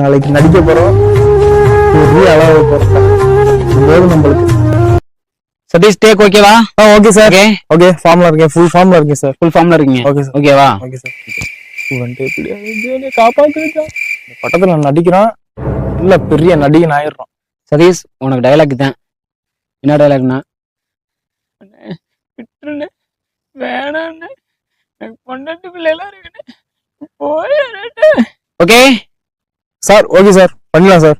நாளைக்கு நடிக்க போறோம். பெரிய அளவு போறோம் நம்மளுக்கு. சதீஷ் டேக் ஓகேவா ஆ ஓகே சார் ஓகே ஓகே ஃபார்ம்ல இருக்கேன். ஃபுல் ஃபார்ம்ல இருக்கேன் சார் ஃபுல் ஃபார்ம்ல இருக்கீங்க? ஓகே சார் ஓகேவா ஓகே சார் வந்துட்டு படத்துல நான் நடிக்கிறான். இல்ல பெரிய நடிகன் ஆயிடுறான். சதீஷ் உனக்கு டயலாக் தான். என்ன டயலாக்னா விட்டுருண்ணே. வேணாண்ணே. எனக்கு பொண்டாட்டி பிள்ளைலாம் இருக்குண்ணே. போயிடுறேன் ஓகே சார் ஓகே சார். பண்ணலாம் சார்.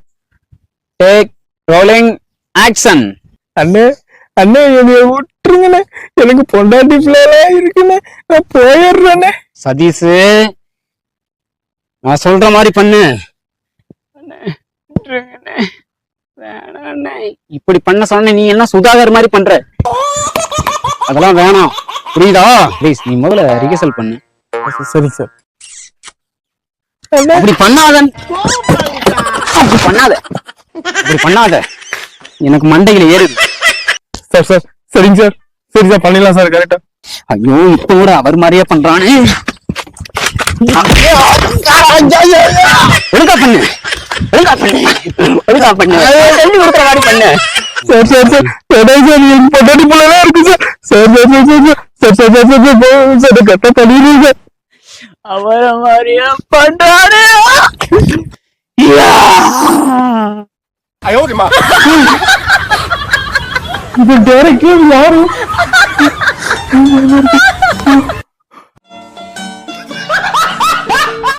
டேக் ரோலிங் ஆக்ஷன் அண்ணே அண்ணே என்னைய விட்டுருங்கண்ணே. எனக்கு பொண்டாட்டி பிள்ளைலாம் இருக்குண்ணே. நான் போயிடுறேண்ணே. சதீஷ் நான் சொல்ற மாதிரி பண்ணு. அண்ணே விட்டுருங்கண்ணே. வேணாண்ணே. இப்படி பண்ண சொன்ன நீ என்ன சுதாகர் மாதிரி பண்ற? அதெல்லாம் வேணாம். புரியுதா? ப்ளீஸ் நீ முதல்ல ரிகர்சல் பண்ணு. சரிங்க சார். அப்படி பண்ணாத அப்படி பண்ணாத அப்படி பண்ணாத எனக்கு மண்டையில ஏறுது சார் சார் சரிங்க சார் சரி சார் பண்ணிடலாம் சார் கரெக்டா ஐயோ இப்ப கூட அவர் மாதிரியே பண்றானே ஒழுங்கா பண்ணு ஒழுங்கா பண்ணு ஒழுங்கா பண்ணு சொல்லி கொடுக்குற மாதிரி பண்ணு சார் சார் சார் சார் என் பொண்டாட்டி பிள்ளைலாம் இருக்கு sir sir sir sir sir sir sir sir sir sir sir கரெக்டாக பண்ணிடுங்க சார் அவரை மாதிரியா பண்றானே. இது டேரக்டர் யாரு?